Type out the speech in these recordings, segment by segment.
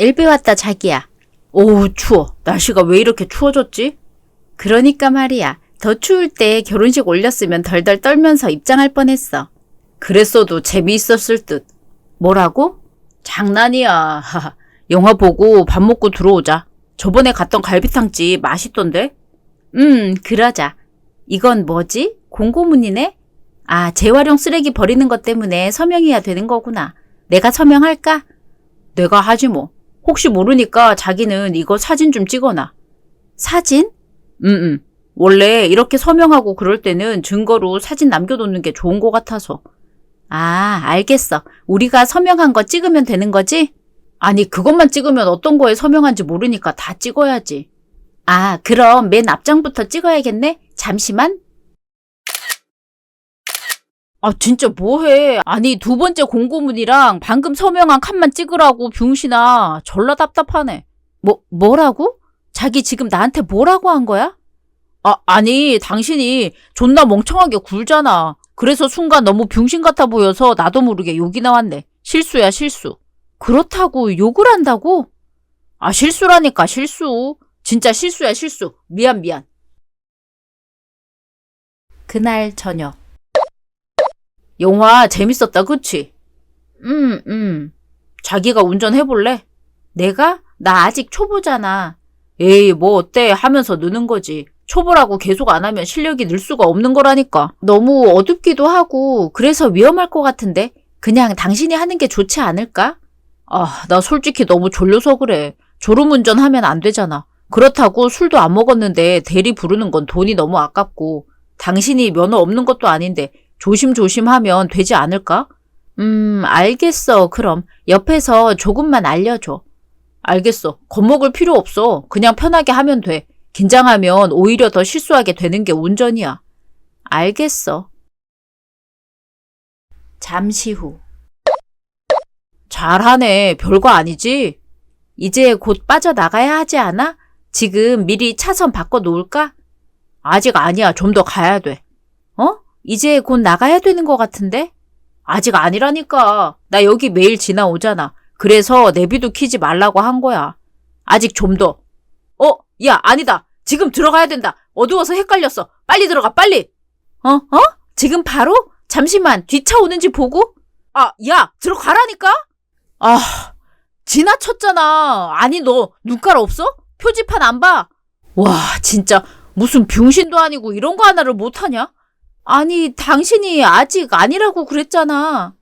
엘베 왔다 자기야. 오우, 추워. 날씨가 왜 이렇게 추워졌지? 그러니까 말이야. 더 추울 때 결혼식 올렸으면 덜덜 떨면서 입장할 뻔했어. 그랬어도 재미있었을 듯. 뭐라고? 장난이야. 영화 보고 밥 먹고 들어오자. 저번에 갔던 갈비탕집 맛있던데? 음, 그러자. 이건 뭐지? 공고문이네? 아, 재활용 쓰레기 버리는 것 때문에 서명해야 되는 거구나. 내가 서명할까? 내가 하지 뭐. 혹시 모르니까 자기는 이거 사진 좀 찍어놔. 사진? 응 응. 원래 이렇게 서명하고 그럴 때는 증거로 사진 남겨놓는 게 좋은 것 같아서. 아, 알겠어. 우리가 서명한 거 찍으면 되는 거지? 아니, 그것만 찍으면 어떤 거에 서명한지 모르니까 다 찍어야지. 아, 그럼 맨 앞장부터 찍어야겠네? 잠시만. 아, 진짜 뭐해. 아니, 두 번째 공고문이랑 방금 서명한 칸만 찍으라고 병신아. 졸라 답답하네. 뭐, 뭐라고? 자기 지금 나한테 뭐라고 한 거야? 아, 아니, 당신이 존나 멍청하게 굴잖아. 그래서 순간 너무 병신 같아 보여서 나도 모르게 욕이 나왔네. 실수야, 실수. 그렇다고 욕을 한다고? 아, 실수라니까, 실수. 진짜 실수야, 실수. 미안, 미안. 그날 저녁. 영화 재밌었다, 그치? 음, 음. 자기가 운전해볼래? 내가? 나 아직 초보잖아. 에이, 뭐 어때? 하면서 느는 거지. 초보라고 계속 안 하면 실력이 늘 수가 없는 거라니까. 너무 어둡기도 하고, 그래서 위험할 것 같은데? 그냥 당신이 하는 게 좋지 않을까? 아, 나 솔직히 너무 졸려서 그래. 졸음운전 하면 안 되잖아. 그렇다고 술도 안 먹었는데 대리 부르는 건 돈이 너무 아깝고, 당신이 면허 없는 것도 아닌데 조심조심 하면 되지 않을까? 음, 알겠어. 그럼 옆에서 조금만 알려줘. 알겠어. 겁먹을 필요 없어. 그냥 편하게 하면 돼. 긴장하면 오히려 더 실수하게 되는 게 운전이야. 알겠어. 잠시 후. 잘하네. 별거 아니지? 이제 곧 빠져나가야 하지 않아? 지금 미리 차선 바꿔 놓을까? 아직 아니야. 좀 더 가야 돼. 어? 이제 곧 나가야 되는 것 같은데? 아직 아니라니까. 나 여기 매일 지나오잖아. 그래서 내비도 키지 말라고 한 거야. 아직 좀 더. 어? 야, 아니다. 지금 들어가야 된다. 어두워서 헷갈렸어. 빨리 들어가, 빨리. 어? 어? 지금 바로? 잠시만, 뒷차 오는지 보고? 아, 야, 들어가라니까? 아, 지나쳤잖아. 아니, 너 눈깔 없어? 표지판 안 봐? 와, 진짜 무슨 병신도 아니고 이런 거 하나를 못하냐? 아니, 당신이 아직 아니라고 그랬잖아.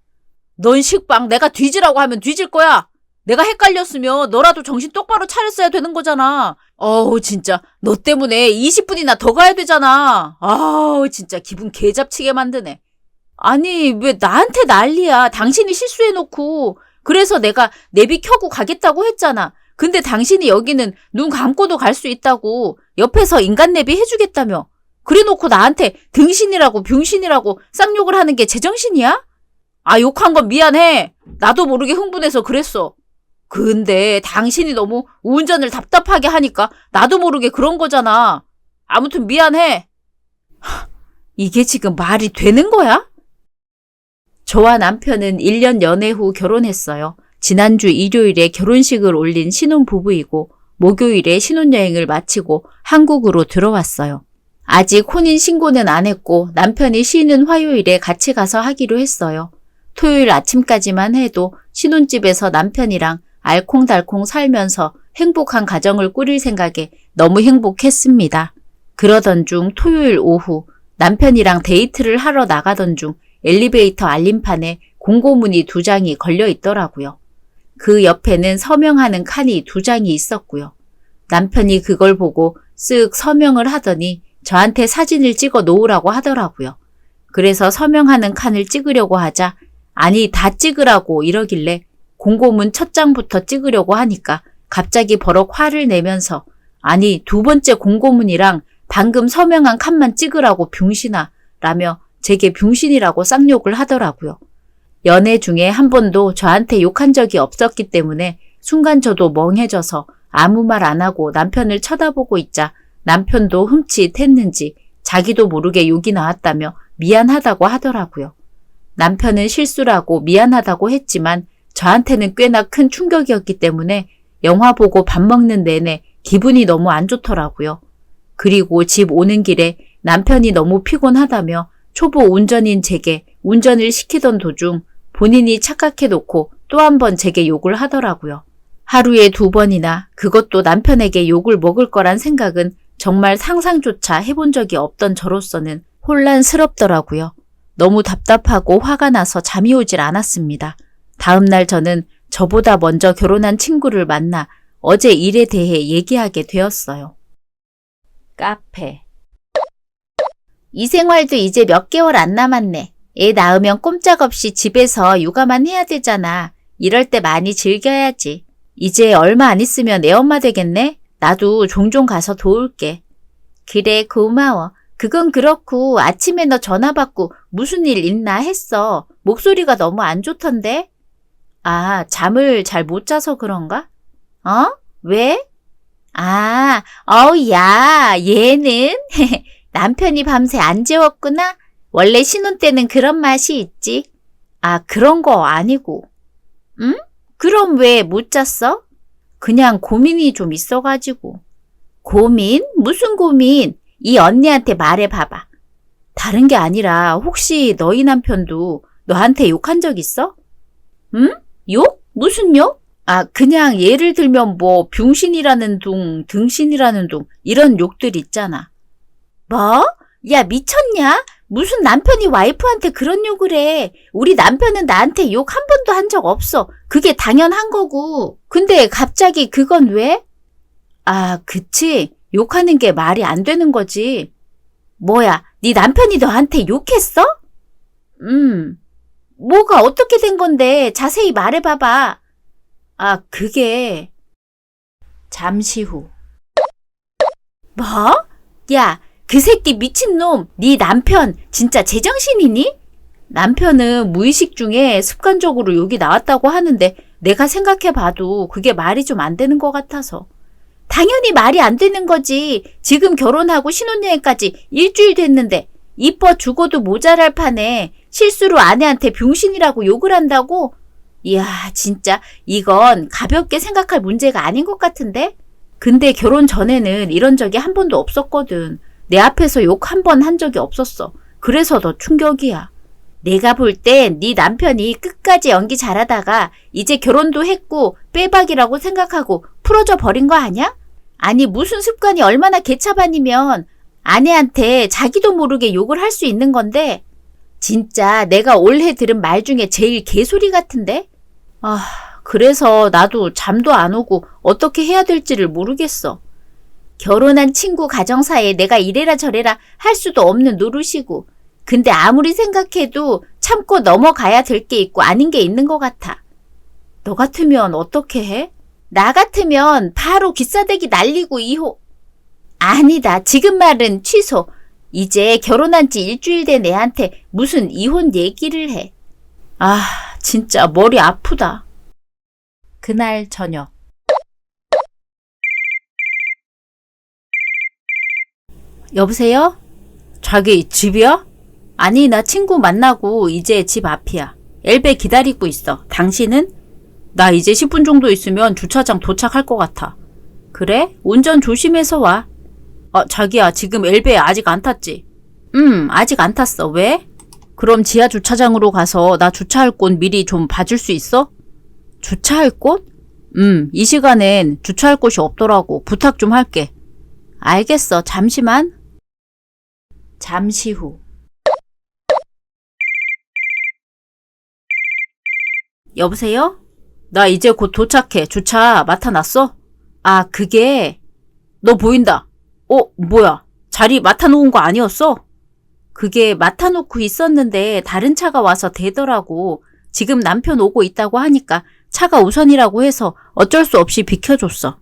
넌 식빵 내가 뒤지라고 하면 뒤질 거야. 내가 헷갈렸으면 너라도 정신 똑바로 차렸어야 되는 거잖아. 어우, 진짜. 너 때문에 20분이나 더 가야 되잖아. 아우, 진짜 기분 개잡치게 만드네. 아니, 왜 나한테 난리야. 당신이 실수해놓고. 그래서 내가 내비 켜고 가겠다고 했잖아. 근데 당신이 여기는 눈 감고도 갈 수 있다고. 옆에서 인간 내비 해주겠다며. 그래 놓고 나한테 등신이라고 병신이라고 쌍욕을 하는 게 제정신이야? 아, 욕한 건 미안해. 나도 모르게 흥분해서 그랬어. 근데 당신이 너무 운전을 답답하게 하니까 나도 모르게 그런 거잖아. 아무튼 미안해. 이게 지금 말이 되는 거야? 저와 남편은 1년 연애 후 결혼했어요. 지난주 일요일에 결혼식을 올린 신혼부부이고 목요일에 신혼여행을 마치고 한국으로 들어왔어요. 아직 혼인 신고는 안 했고 남편이 쉬는 화요일에 같이 가서 하기로 했어요. 토요일 아침까지만 해도 신혼집에서 남편이랑 알콩달콩 살면서 행복한 가정을 꾸릴 생각에 너무 행복했습니다. 그러던 중 토요일 오후 남편이랑 데이트를 하러 나가던 중 엘리베이터 알림판에 공고문이 두 장이 걸려 있더라고요. 그 옆에는 서명하는 칸이 두 장이 있었고요. 남편이 그걸 보고 쓱 서명을 하더니 저한테 사진을 찍어 놓으라고 하더라고요. 그래서 서명하는 칸을 찍으려고 하자 아니 다 찍으라고 이러길래 공고문 첫 장부터 찍으려고 하니까 갑자기 버럭 화를 내면서 아니 두 번째 공고문이랑 방금 서명한 칸만 찍으라고 병신아 라며 제게 병신이라고 쌍욕을 하더라고요. 연애 중에 한 번도 저한테 욕한 적이 없었기 때문에 순간 저도 멍해져서 아무 말 안 하고 남편을 쳐다보고 있자 남편도 흠칫했는지 자기도 모르게 욕이 나왔다며 미안하다고 하더라고요. 남편은 실수라고 미안하다고 했지만 저한테는 꽤나 큰 충격이었기 때문에 영화 보고 밥 먹는 내내 기분이 너무 안 좋더라고요. 그리고 집 오는 길에 남편이 너무 피곤하다며 초보 운전인 제게 운전을 시키던 도중 본인이 착각해 놓고 또 한 번 제게 욕을 하더라고요. 하루에 두 번이나 그것도 남편에게 욕을 먹을 거란 생각은 정말 상상조차 해본 적이 없던 저로서는 혼란스럽더라고요. 너무 답답하고 화가 나서 잠이 오질 않았습니다. 다음 날 저는 저보다 먼저 결혼한 친구를 만나 어제 일에 대해 얘기하게 되었어요. 카페. 이 생활도 이제 몇 개월 안 남았네. 애 낳으면 꼼짝없이 집에서 육아만 해야 되잖아. 이럴 때 많이 즐겨야지. 이제 얼마 안 있으면 애 엄마 되겠네? 나도 종종 가서 도울게. 그래, 고마워. 그건 그렇고 아침에 너 전화 받고 무슨 일 있나 했어. 목소리가 너무 안 좋던데? 아, 잠을 잘 못 자서 그런가? 어? 왜? 아, 어우, 야, 얘는 남편이 밤새 안 재웠구나? 원래 신혼 때는 그런 맛이 있지. 아, 그런 거 아니고. 응? 그럼 왜 못 잤어? 그냥 고민이 좀 있어가지고. 고민? 무슨 고민? 이 언니한테 말해봐봐. 다른 게 아니라 혹시 너희 남편도 너한테 욕한 적 있어? 응? 욕? 무슨 욕? 아, 그냥 예를 들면 뭐 병신이라는 둥, 등신이라는 둥 이런 욕들 있잖아. 뭐? 야, 미쳤냐? 무슨 남편이 와이프한테 그런 욕을 해. 우리 남편은 나한테 욕 한 번도 한 적 없어. 그게 당연한 거고. 근데 갑자기 그건 왜? 아, 그치. 욕하는 게 말이 안 되는 거지. 뭐야, 네 남편이 너한테 욕했어? 음. 뭐가 어떻게 된 건데 자세히 말해봐봐. 아, 그게. 잠시 후. 뭐? 야, 그 새끼 미친놈, 네 남편 진짜 제정신이니? 남편은 무의식 중에 습관적으로 욕이 나왔다고 하는데 내가 생각해봐도 그게 말이 좀 안 되는 것 같아서. 당연히 말이 안 되는 거지. 지금 결혼하고 신혼여행까지 일주일 됐는데 이뻐 죽어도 모자랄 판에 실수로 아내한테 병신이라고 욕을 한다고? 이야, 진짜 이건 가볍게 생각할 문제가 아닌 것 같은데? 근데 결혼 전에는 이런 적이 한 번도 없었거든. 내 앞에서 욕 한번한 적이 없었어. 그래서 더 충격이야. 내가 볼 땐 네 남편이 끝까지 연기 잘하다가 이제 결혼도 했고 빼박이라고 생각하고 풀어져 버린 거 아니야? 아니 무슨 습관이 얼마나 개차반이면 아내한테 자기도 모르게 욕을 할 수 있는 건데 진짜 내가 올해 들은 말 중에 제일 개소리 같은데? 아, 그래서 나도 잠도 안 오고 어떻게 해야 될지를 모르겠어. 결혼한 친구 가정사에 내가 이래라 저래라 할 수도 없는 노릇이고 근데 아무리 생각해도 참고 넘어가야 될 게 있고 아닌 게 있는 것 같아. 너 같으면 어떻게 해? 나 같으면 바로 기싸대기 날리고 이호. 아니다. 지금 말은 취소. 이제 결혼한 지 일주일 된 애한테 무슨 이혼 얘기를 해. 아, 진짜 머리 아프다. 그날 저녁. 여보세요? 자기 집이야? 아니, 나 친구 만나고 이제 집 앞이야. 엘베 기다리고 있어. 당신은? 나 이제 10분 정도 있으면 주차장 도착할 것 같아. 그래? 운전 조심해서 와. 어, 자기야, 지금 엘베 아직 안 탔지? 음, 아직 안 탔어. 왜? 그럼 지하 주차장으로 가서 나 주차할 곳 미리 좀 봐줄 수 있어? 주차할 곳? 음, 이 시간엔 주차할 곳이 없더라고. 부탁 좀 할게. 알겠어. 잠시만. 잠시 후. 여보세요? 나 이제 곧 도착해. 주차 맡아놨어? 아, 그게, 너 보인다. 어, 뭐야. 자리 맡아놓은 거 아니었어? 그게 맡아놓고 있었는데 다른 차가 와서 대더라고. 지금 남편 오고 있다고 하니까 차가 우선이라고 해서 어쩔 수 없이 비켜줬어.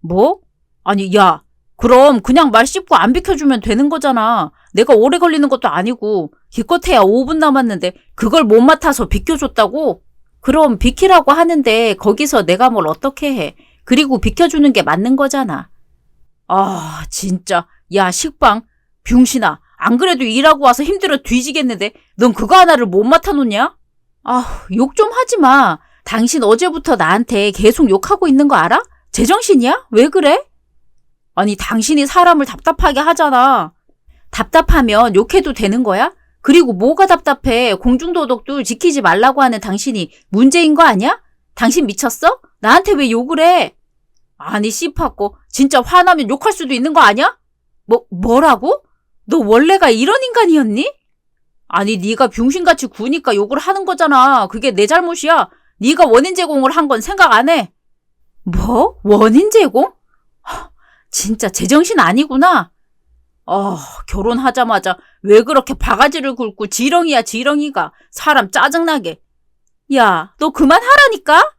뭐? 아니, 야. 그럼 그냥 말 씹고 안 비켜주면 되는 거잖아. 내가 오래 걸리는 것도 아니고 기껏해야 5분 남았는데 그걸 못 맡아서 비켜줬다고? 그럼 비키라고 하는데 거기서 내가 뭘 어떻게 해. 그리고 비켜주는 게 맞는 거잖아. 아, 진짜. 야, 식빵. 병신아. 안 그래도 일하고 와서 힘들어 뒤지겠는데 넌 그거 하나를 못 맡아놓냐? 아, 욕 좀 하지 마. 당신 어제부터 나한테 계속 욕하고 있는 거 알아? 제정신이야? 왜 그래? 아니, 당신이 사람을 답답하게 하잖아. 답답하면 욕해도 되는 거야? 그리고 뭐가 답답해? 공중도덕도 지키지 말라고 하는 당신이 문제인 거 아니야? 당신 미쳤어? 나한테 왜 욕을 해? 아니, 씨팠고. 진짜 화나면 욕할 수도 있는 거 아니야? 뭐, 뭐라고? 너 원래가 이런 인간이었니? 아니, 네가 병신같이 구니까 욕을 하는 거잖아. 그게 내 잘못이야. 네가 원인 제공을 한 건 생각 안 해. 뭐? 원인 제공? 하, 진짜 제정신 아니구나. 어, 결혼하자마자 왜 그렇게 바가지를 굴고 지렁이야 지렁이가 사람 짜증나게. 야, 너 그만하라니까?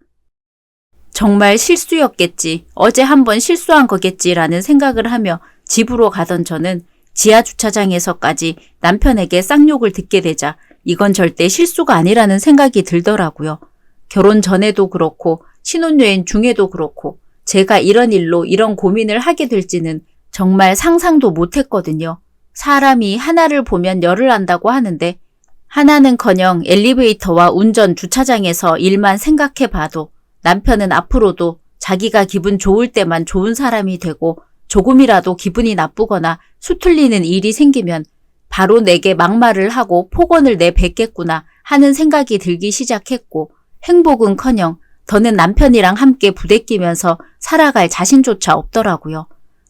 정말 실수였겠지. 어제 한 번 실수한 거겠지라는 생각을 하며 집으로 가던 저는 지하 주차장에서까지 남편에게 쌍욕을 듣게 되자 이건 절대 실수가 아니라는 생각이 들더라고요. 결혼 전에도 그렇고 신혼여행 중에도 그렇고 제가 이런 일로 이런 고민을 하게 될지는 정말 상상도 못 했거든요. 사람이 하나를 보면 열을 안다고 하는데 하나는커녕 엘리베이터와 운전 주차장에서 일만 생각해 봐도 남편은 앞으로도 자기가 기분 좋을 때만 좋은 사람이 되고 조금이라도 기분이 나쁘거나 수틀리는 일이 생기면 바로 내게 막말을 하고 폭언을 내뱉겠구나 하는 생각이 들기 시작했고 행복은커녕 더는 남편이랑 함께 부대끼면서 살아갈 자신조차 없더라고요.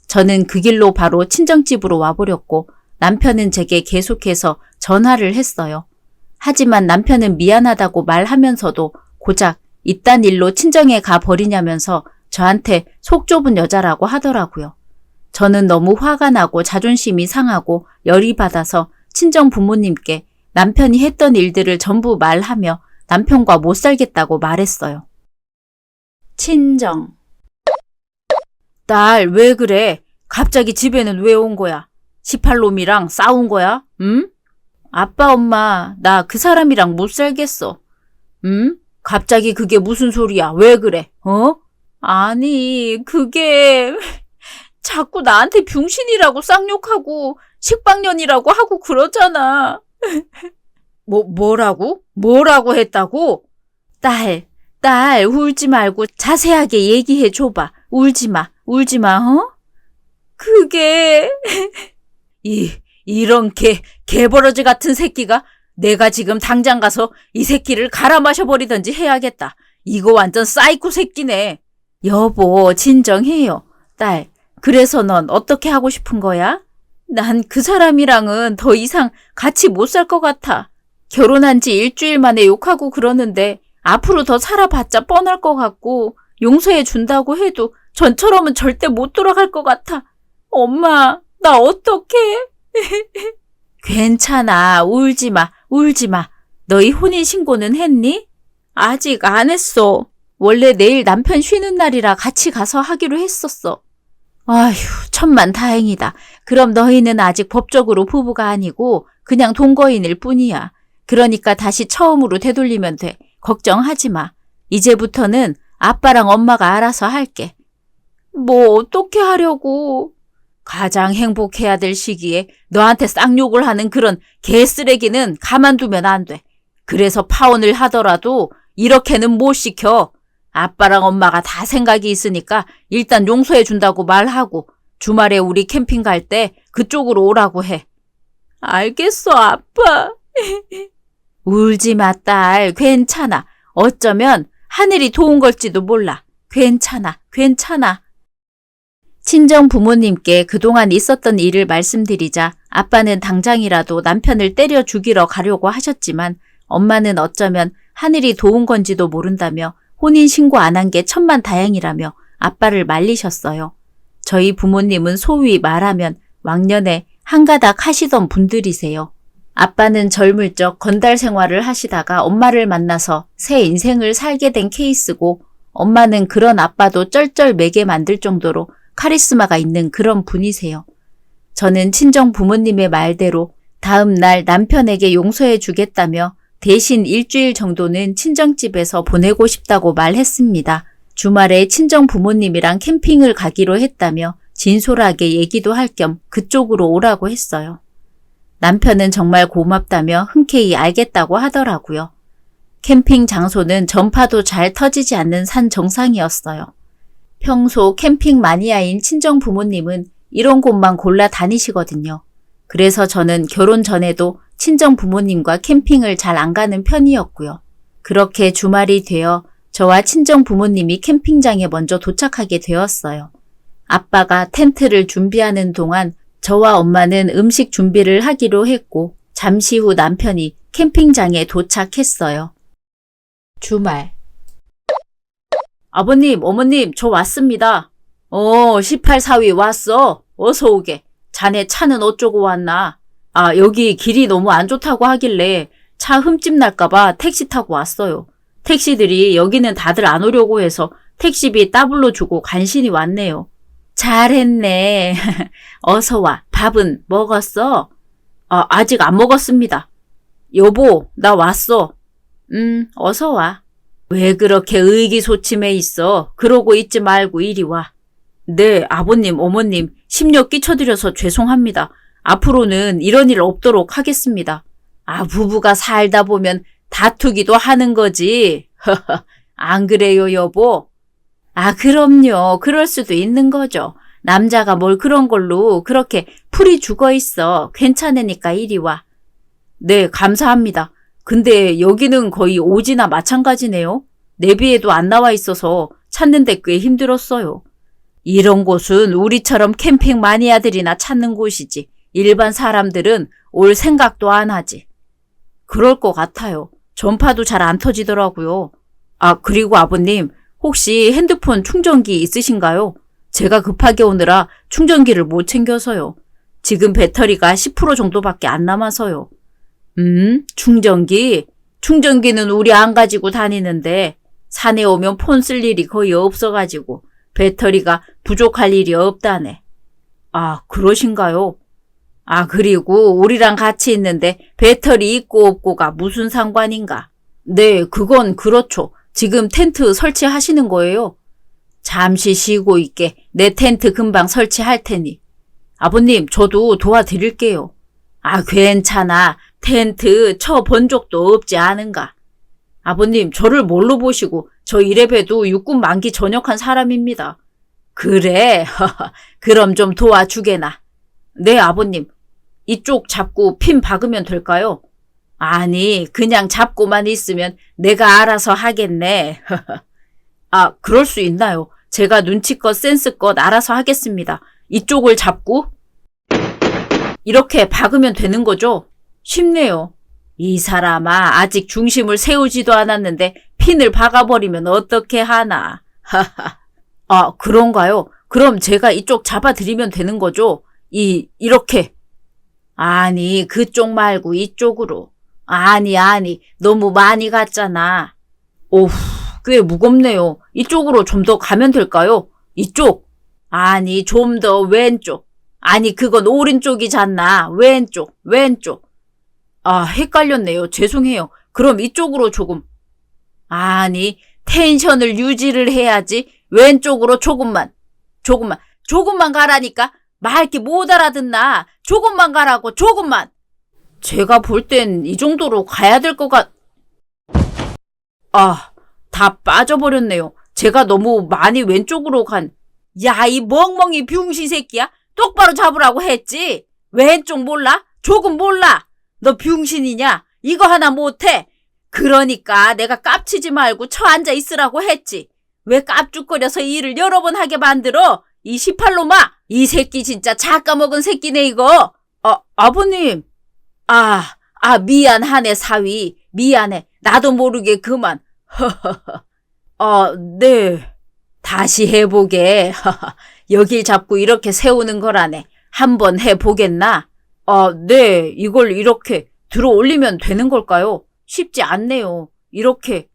저는 그 길로 바로 친정집으로 와버렸고 남편은 제게 계속해서 전화를 했어요. 하지만 남편은 미안하다고 말하면서도 고작 이딴 일로 친정에 가 버리냐면서 저한테 속 좁은 여자라고 하더라고요. 저는 너무 화가 나고 자존심이 상하고 열이 받아서 친정 부모님께 남편이 했던 일들을 전부 말하며 남편과 못 살겠다고 말했어요. 친정. 딸, 왜 그래? 갑자기 집에는 왜 온 거야? 18놈이랑 싸운 거야? 응? 아빠, 엄마, 나 그 사람이랑 못 살겠어. 응? 갑자기 그게 무슨 소리야? 왜 그래? 어? 아니, 그게 자꾸 나한테 병신이라고 쌍욕하고 식빵년이라고 하고 그러잖아. 뭐 뭐라고? 뭐라고 했다고? 딸, 딸 울지 말고 자세하게 얘기해 줘봐. 울지 마. 울지 마. 어? 그게 이 이런 개 개버러지 같은 새끼가 내가 지금 당장 가서 이 새끼를 갈아 마셔버리든지 해야겠다. 이거 완전 사이코 새끼네. 여보, 진정해요. 딸, 그래서 넌 어떻게 하고 싶은 거야? 난 그 사람이랑은 더 이상 같이 못 살 것 같아. 결혼한 지 일주일 만에 욕하고 그러는데 앞으로 더 살아봤자 뻔할 것 같고 용서해 준다고 해도 전처럼은 절대 못 돌아갈 것 같아. 엄마, 나 어떡해? 괜찮아. 울지 마. 울지 마. 너희 혼인 신고는 했니? 아직 안 했어. 원래 내일 남편 쉬는 날이라 같이 가서 하기로 했었어. 아휴, 천만 다행이다. 그럼 너희는 아직 법적으로 부부가 아니고 그냥 동거인일 뿐이야. 그러니까 다시 처음으로 되돌리면 돼. 걱정하지 마. 이제부터는 아빠랑 엄마가 알아서 할게. 뭐 어떻게 하려고? 가장 행복해야 될 시기에 너한테 쌍욕을 하는 그런 개쓰레기는 가만두면 안 돼. 그래서 파혼을 하더라도 이렇게는 못 시켜. 아빠랑 엄마가 다 생각이 있으니까 일단 용서해 준다고 말하고 주말에 우리 캠핑 갈 때 그쪽으로 오라고 해. 알겠어, 아빠. 울지 마, 딸. 괜찮아. 어쩌면 하늘이 도운 걸지도 몰라. 괜찮아, 괜찮아. 친정 부모님께 그동안 있었던 일을 말씀드리자 아빠는 당장이라도 남편을 때려 죽이러 가려고 하셨지만 엄마는 어쩌면 하늘이 도운 건지도 모른다며 혼인신고 안 한 게 천만 다행이라며 아빠를 말리셨어요. 저희 부모님은 소위 말하면 왕년에 한가닥 하시던 분들이세요. 아빠는 젊을 적 건달 생활을 하시다가 엄마를 만나서 새 인생을 살게 된 케이스고 엄마는 그런 아빠도 쩔쩔매게 만들 정도로 카리스마가 있는 그런 분이세요. 저는 친정 부모님의 말대로 다음 날 남편에게 용서해 주겠다며 대신 일주일 정도는 친정집에서 보내고 싶다고 말했습니다. 주말에 친정 부모님이랑 캠핑을 가기로 했다며 진솔하게 얘기도 할 겸 그쪽으로 오라고 했어요. 남편은 정말 고맙다며 흔쾌히 알겠다고 하더라고요. 캠핑 장소는 전파도 잘 터지지 않는 산 정상이었어요. 평소 캠핑 마니아인 친정 부모님은 이런 곳만 골라 다니시거든요. 그래서 저는 결혼 전에도 친정 부모님과 캠핑을 잘 안 가는 편이었고요. 그렇게 주말이 되어 저와 친정 부모님이 캠핑장에 먼저 도착하게 되었어요. 아빠가 텐트를 준비하는 동안 저와 엄마는 음식 준비를 하기로 했고 잠시 후 남편이 캠핑장에 도착했어요. 주말. 아버님, 어머님, 저 왔습니다. 어, 18사위 왔어. 어서 오게. 자네 차는 어쩌고 왔나? 아, 여기 길이 너무 안 좋다고 하길래 차 흠집 날까봐 택시 타고 왔어요. 택시들이 여기는 다들 안 오려고 해서 택시비 따블로 주고 간신히 왔네요. 잘했네. 어서 와. 밥은 먹었어? 아, 아직 안 먹었습니다. 여보, 나 왔어. 음, 어서 와. 왜 그렇게 의기소침해 있어? 그러고 있지 말고 이리 와. 네, 아버님, 어머님, 심려 끼쳐드려서 죄송합니다. 앞으로는 이런 일 없도록 하겠습니다. 아, 부부가 살다 보면 다투기도 하는 거지. 안 그래요, 여보? 아, 그럼요. 그럴 수도 있는 거죠. 남자가 뭘 그런 걸로 그렇게 풀이 죽어 있어. 괜찮으니까 이리 와. 네, 감사합니다. 근데 여기는 거의 오지나 마찬가지네요. 내비에도 안 나와 있어서 찾는데 꽤 힘들었어요. 이런 곳은 우리처럼 캠핑 마니아들이나 찾는 곳이지. 일반 사람들은 올 생각도 안 하지. 그럴 것 같아요. 전파도 잘 안 터지더라고요. 아, 그리고 아버님, 혹시 핸드폰 충전기 있으신가요? 제가 급하게 오느라 충전기를 못 챙겨서요. 지금 배터리가 10% 정도밖에 안 남아서요. 음, 충전기? 충전기는 우리 안 가지고 다니는데 산에 오면 폰 쓸 일이 거의 없어가지고 배터리가 부족할 일이 없다네. 아, 그러신가요? 아, 그리고 우리랑 같이 있는데 배터리 있고 없고가 무슨 상관인가? 네, 그건 그렇죠. 지금 텐트 설치하시는 거예요? 잠시 쉬고 있게 내 텐트 금방 설치할 테니. 아버님, 저도 도와드릴게요. 아, 괜찮아. 텐트 쳐 본 적도 없지 않은가? 아버님, 저를 뭘로 보시고 저 이래봬도 육군 만기 전역한 사람입니다. 그래? 그럼 좀 도와주게나. 네, 아버님. 이쪽 잡고 핀 박으면 될까요? 아니, 그냥 잡고만 있으면 내가 알아서 하겠네. 아, 그럴 수 있나요? 제가 눈치껏 센스껏 알아서 하겠습니다. 이쪽을 잡고 이렇게 박으면 되는 거죠? 쉽네요. 이 사람아, 아직 중심을 세우지도 않았는데 핀을 박아버리면 어떻게 하나. 아, 그런가요? 그럼 제가 이쪽 잡아드리면 되는 거죠? 이, 이렇게. 아니, 그쪽 말고 이쪽으로. 아니, 아니, 너무 많이 갔잖아. 오후, 꽤 무겁네요. 이쪽으로 좀 더 가면 될까요? 이쪽. 아니, 좀 더 왼쪽. 아니, 그건 오른쪽이잖아. 왼쪽, 왼쪽. 아, 헷갈렸네요. 죄송해요. 그럼 이쪽으로 조금. 아니, 텐션을 유지를 해야지. 왼쪽으로 조금만. 조금만. 조금만 가라니까. 말 이렇게 못 알아듣나. 조금만 가라고, 조금만. 제가 볼 땐 이 정도로 가야 될 것 같... 아, 다 빠져버렸네요. 제가 너무 많이 왼쪽으로 간... 야, 이 멍멍이 병신 새끼야? 똑바로 잡으라고 했지? 왼쪽 몰라? 조금 몰라? 너 병신이냐? 이거 하나 못해? 그러니까 내가 깝치지 말고 쳐 앉아 있으라고 했지. 왜 깝죽거려서 일을 여러 번 하게 만들어? 이 18로마! 이 새끼 진짜 작까먹은 새끼네 이거! 아, 아버님! 아, 아 미안하네 사위. 미안해. 나도 모르게 그만. 허허허. 아, 네. 다시 해보게. 여길 잡고 이렇게 세우는 거라네. 한번 해보겠나? 아, 네. 이걸 이렇게 들어 올리면 되는 걸까요? 쉽지 않네요. 이렇게.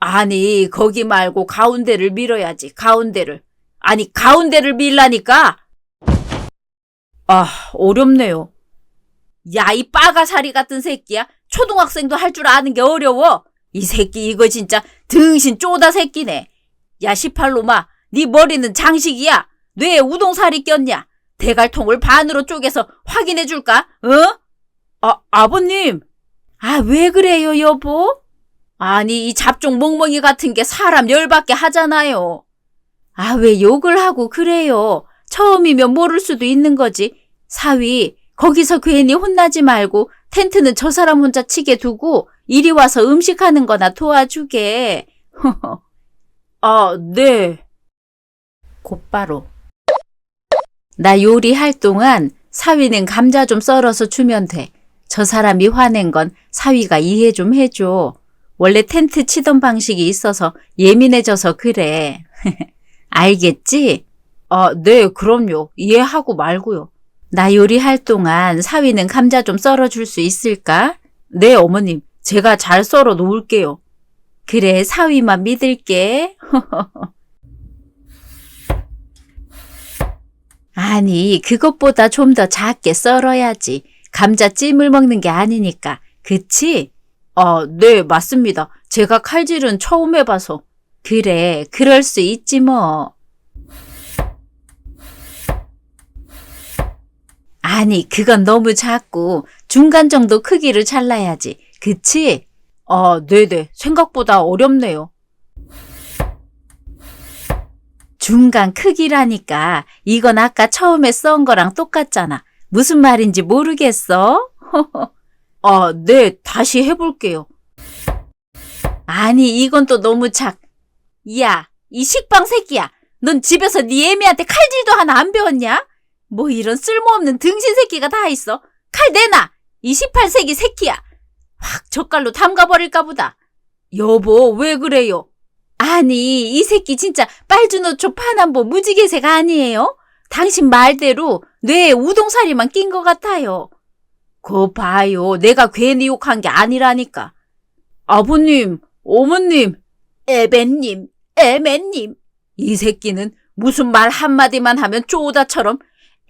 아니, 거기 말고 가운데를 밀어야지. 가운데를. 아니, 가운데를 밀라니까? 아, 어렵네요. 야, 이 빠가사리 같은 새끼야. 초등학생도 할 줄 아는 게 어려워. 이 새끼 이거 진짜 등신 쪼다 새끼네. 야, 18로마, 네 머리는 장식이야. 뇌에 우동살이 꼈냐? 대갈통을 반으로 쪼개서 확인해 줄까? 어? 아, 아버님. 아, 왜 그래요, 여보? 아니, 이 잡종 멍멍이 같은 게 사람 열받게 하잖아요. 아, 왜 욕을 하고 그래요? 처음이면 모를 수도 있는 거지. 사위, 거기서 괜히 혼나지 말고 텐트는 저 사람 혼자 치게 두고 이리 와서 음식하는 거나 도와주게. 아, 네. 곧바로. 나 요리할 동안 사위는 감자 좀 썰어서 주면 돼. 저 사람이 화낸 건 사위가 이해 좀 해줘. 원래 텐트 치던 방식이 있어서 예민해져서 그래. 알겠지? 아, 네, 그럼요. 이해하고 말고요. 나 요리할 동안 사위는 감자 좀 썰어줄 수 있을까? 네, 어머님. 제가 잘 썰어 놓을게요. 그래, 사위만 믿을게. 아니, 그것보다 좀 더 작게 썰어야지. 감자찜을 먹는 게 아니니까. 그치? 아, 네, 맞습니다. 제가 칼질은 처음 해봐서. 그래, 그럴 수 있지 뭐. 아니, 그건 너무 작고 중간 정도 크기로 잘라야지. 그치? 아, 네네. 생각보다 어렵네요. 중간 크기라니까 이건 아까 처음에 썬 거랑 똑같잖아. 무슨 말인지 모르겠어? 아, 네, 다시 해볼게요. 아니, 이건 또 너무 작. 야, 이 식빵 새끼야. 넌 집에서 네 애미한테 칼질도 하나 안 배웠냐? 뭐 이런 쓸모없는 등신 새끼가 다 있어. 칼 내놔! 28세기 새끼야. 확 젓갈로 담가버릴까 보다. 여보, 왜 그래요? 아니, 이 새끼 진짜 빨주노초 파남보 무지개색 아니에요? 당신 말대로 뇌에 우동사리만 낀 것 같아요. 거 봐요. 내가 괜히 욕한 게 아니라니까. 아버님, 어머님, 에벤님, 에멘님. 이 새끼는 무슨 말 한마디만 하면 쪼다처럼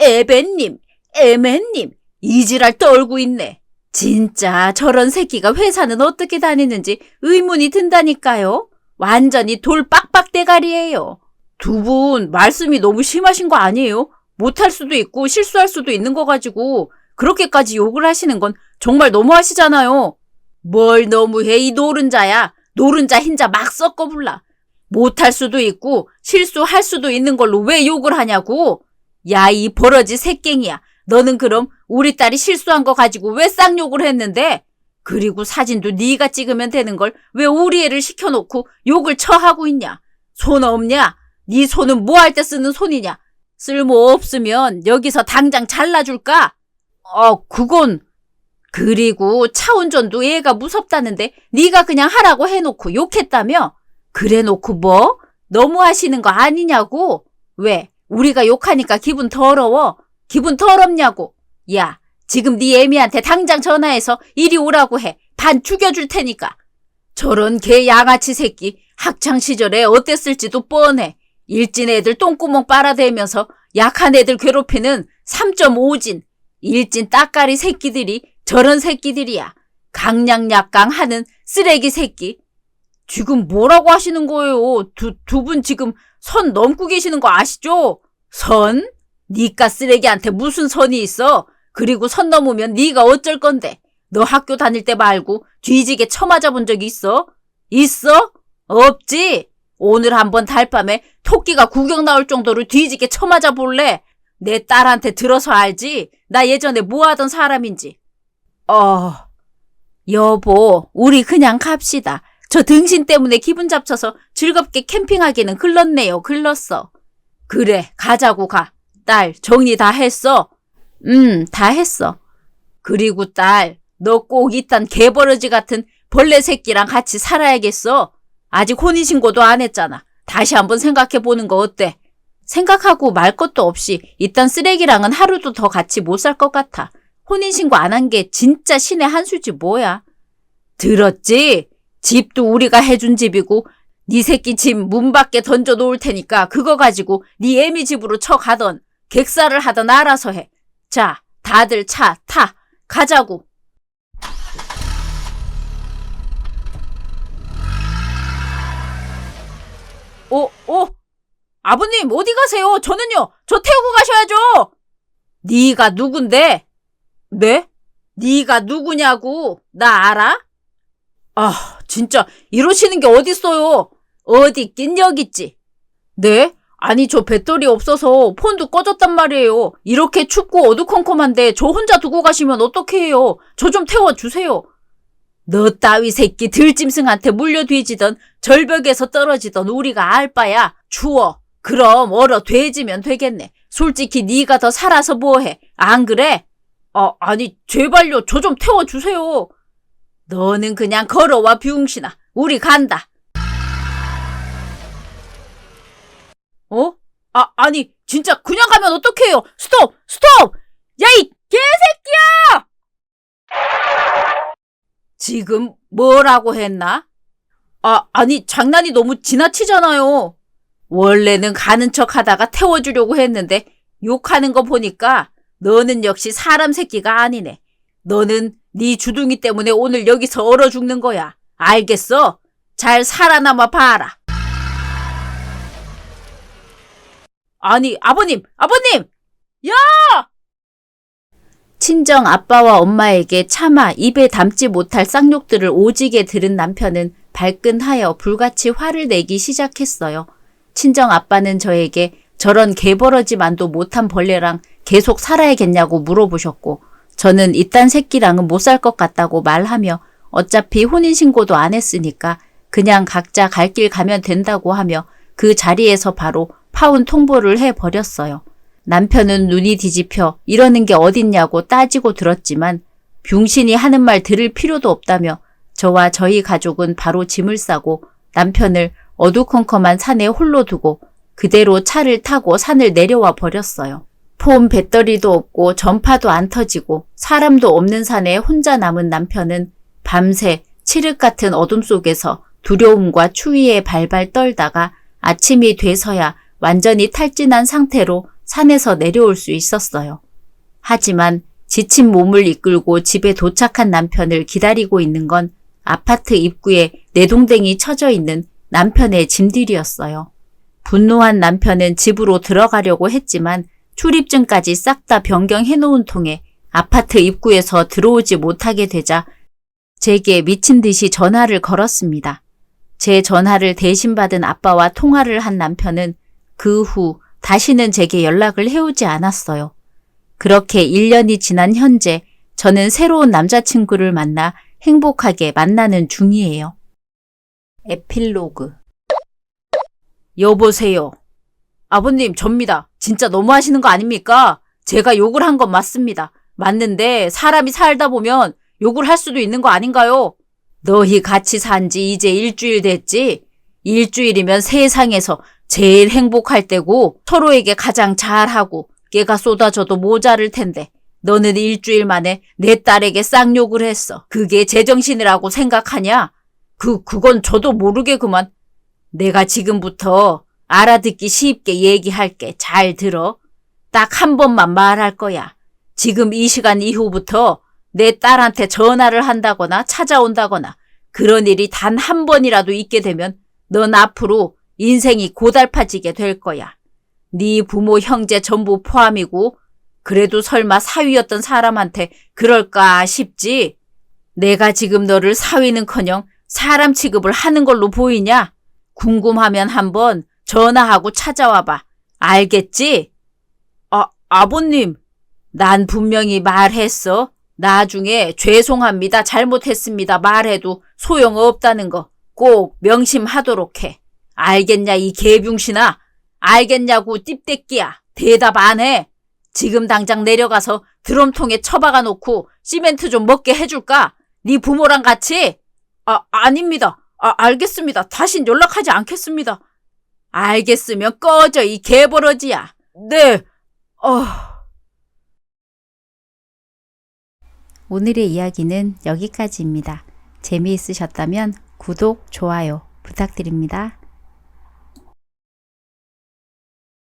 에벤님, 에멘님, 이지랄 떨고 있네. 진짜 저런 새끼가 회사는 어떻게 다니는지 의문이 든다니까요. 완전히 돌 빡빡 대가리예요. 두 분 말씀이 너무 심하신 거 아니에요? 못할 수도 있고 실수할 수도 있는 거 가지고 그렇게까지 욕을 하시는 건 정말 너무하시잖아요. 뭘 너무해 이 노른자야. 노른자 흰자 막 섞어 불라. 못할 수도 있고 실수할 수도 있는 걸로 왜 욕을 하냐고. 야 이 버러지 새깽이야. 너는 그럼 우리 딸이 실수한 거 가지고 왜 쌍욕을 했는데? 그리고 사진도 네가 찍으면 되는 걸 왜 우리 애를 시켜놓고 욕을 처하고 있냐? 손 없냐? 네 손은 뭐 할 때 쓰는 손이냐? 쓸모 없으면 여기서 당장 잘라줄까? 어, 그건 그리고 차 운전도 애가 무섭다는데 네가 그냥 하라고 해놓고 욕했다며? 그래놓고 뭐? 너무 하시는 거 아니냐고? 왜? 우리가 욕하니까 기분 더러워? 기분 더럽냐고? 야, 지금 네 애미한테 당장 전화해서 이리 오라고 해. 반 죽여줄 테니까. 저런 개 양아치 새끼 학창 시절에 어땠을지도 뻔해. 일진 애들 똥구멍 빨아대면서 약한 애들 괴롭히는 3.5진. 일진 따까리 새끼들이 저런 새끼들이야. 강량약강 하는 쓰레기 새끼. 지금 뭐라고 하시는 거예요? 두, 두 분 지금 선 넘고 계시는 거 아시죠? 선? 니까 쓰레기한테 무슨 선이 있어? 그리고 선 넘으면 네가 어쩔 건데? 너 학교 다닐 때 말고 뒤지게 쳐맞아 본 적 있어? 있어? 없지? 오늘 한번 달밤에 토끼가 구경 나올 정도로 뒤지게 쳐맞아 볼래? 내 딸한테 들어서 알지? 나 예전에 뭐 하던 사람인지. 어, 여보, 우리 그냥 갑시다. 저 등신 때문에 기분 잡쳐서 즐겁게 캠핑하기는 글렀네요, 글렀어. 그래, 가자고 가. 딸, 정리 다 했어? 음, 다 했어. 그리고 딸, 너 꼭 이딴 개버러지 같은 벌레 새끼랑 같이 살아야겠어. 아직 혼인신고도 안 했잖아. 다시 한번 생각해 보는 거 어때? 생각하고 말 것도 없이 이딴 쓰레기랑은 하루도 더 같이 못 살 것 같아. 혼인신고 안 한 게 진짜 신의 한 수지 뭐야. 들었지? 집도 우리가 해준 집이고 네 새끼 집 문 밖에 던져 놓을 테니까 그거 가지고 네 애미 집으로 쳐가던 객사를 하던 알아서 해. 자, 다들 차 타. 가자고. 어, 어? 아버님 어디 가세요? 저는요. 저 태우고 가셔야죠. 네가 누군데? 네? 네가 누구냐고? 나 알아? 아, 진짜 이러시는 게 어딨어요. 어디 있긴 여기 있지. 네? 아니 저 배터리 없어서 폰도 꺼졌단 말이에요. 이렇게 춥고 어두컴컴한데 저 혼자 두고 가시면 어떡해요. 저 좀 태워주세요. 너 따위 새끼 들짐승한테 물려 뒤지던 절벽에서 떨어지던 우리가 알 바야. 추워. 그럼 얼어 돼지면 되겠네. 솔직히 네가 더 살아서 뭐해. 안 그래? 아, 아니 제발요. 저 좀 태워주세요. 너는 그냥 걸어와 비웅신아. 우리 간다. 어? 아, 아니, 진짜 그냥 가면 어떡해요? 스톱! 스톱! 야, 이 개새끼야! 지금 뭐라고 했나? 아, 아니, 장난이 너무 지나치잖아요. 원래는 가는 척 하다가 태워주려고 했는데 욕하는 거 보니까 너는 역시 사람 새끼가 아니네. 너는 네 주둥이 때문에 오늘 여기서 얼어 죽는 거야. 알겠어? 잘 살아남아 봐라. 아니, 아버님, 아버님! 친정 아빠와 엄마에게 차마 입에 담지 못할 쌍욕들을 오지게 들은 남편은 발끈하여 불같이 화를 내기 시작했어요. 친정 아빠는 저에게 저런 개버러지만도 못한 벌레랑 계속 살아야겠냐고 물어보셨고, 저는 이딴 새끼랑은 못 살 것 같다고 말하며 어차피 혼인신고도 안 했으니까 그냥 각자 갈 길 가면 된다고 하며 그 자리에서 바로 파혼 통보를 해버렸어요. 남편은 눈이 뒤집혀 이러는 게 어딨냐고 따지고 들었지만 병신이 하는 말 들을 필요도 없다며 저와 저희 가족은 바로 짐을 싸고 남편을 어두컴컴한 산에 홀로 두고 그대로 차를 타고 산을 내려와 버렸어요. 폰 배터리도 없고 전파도 안 터지고 사람도 없는 산에 혼자 남은 남편은 밤새 칠흑 같은 어둠 속에서 두려움과 추위에 발발 떨다가 아침이 돼서야 완전히 탈진한 상태로 산에서 내려올 수 있었어요. 하지만 지친 몸을 이끌고 집에 도착한 남편을 기다리고 있는 건 아파트 입구에 내동댕이 쳐져 있는 남편의 짐들이었어요. 분노한 남편은 집으로 들어가려고 했지만 출입증까지 싹 다 변경해 놓은 통에 아파트 입구에서 들어오지 못하게 되자 제게 미친 듯이 전화를 걸었습니다. 제 전화를 대신 받은 아빠와 통화를 한 남편은 그 후 다시는 제게 연락을 해오지 않았어요. 그렇게 1년이 지난 현재 저는 새로운 남자친구를 만나 행복하게 만나는 중이에요. 에필로그 여보세요. 아버님, 접니다. 진짜 너무하시는 거 아닙니까? 제가 욕을 한 건 맞습니다. 맞는데 사람이 살다 보면 욕을 할 수도 있는 거 아닌가요? 너희 같이 산 지 이제 일주일 됐지? 일주일이면 세상에서 제일 행복할 때고 서로에게 가장 잘하고 깨가 쏟아져도 모자랄 텐데 너는 일주일 만에 내 딸에게 쌍욕을 했어. 그게 제정신이라고 생각하냐? 그, 그건 저도 모르게 그만. 내가 지금부터 알아듣기 쉽게 얘기할게. 잘 들어. 딱 한 번만 말할 거야. 지금 이 시간 이후부터 내 딸한테 전화를 한다거나 찾아온다거나 그런 일이 단 한 번이라도 있게 되면 넌 앞으로 인생이 고달파지게 될 거야. 네 부모, 형제 전부 포함이고 그래도 설마 사위였던 사람한테 그럴까 싶지? 내가 지금 너를 사위는커녕 사람 취급을 하는 걸로 보이냐? 궁금하면 한번 전화하고 찾아와봐. 알겠지? 아, 아버님. 난 분명히 말했어. 나중에 죄송합니다. 잘못했습니다. 말해도 소용없다는 거 꼭 명심하도록 해. 알겠냐, 이 개병신아? 알겠냐고, 띠떼끼야. 대답 안 해. 지금 당장 내려가서 드럼통에 처박아 놓고 시멘트 좀 먹게 해줄까? 네 부모랑 같이? 아, 아닙니다. 아, 알겠습니다. 다신 연락하지 않겠습니다. 알겠으면 꺼져, 이 개버러지야. 네, 어... 오늘의 이야기는 여기까지입니다. 재미있으셨다면 구독, 좋아요 부탁드립니다.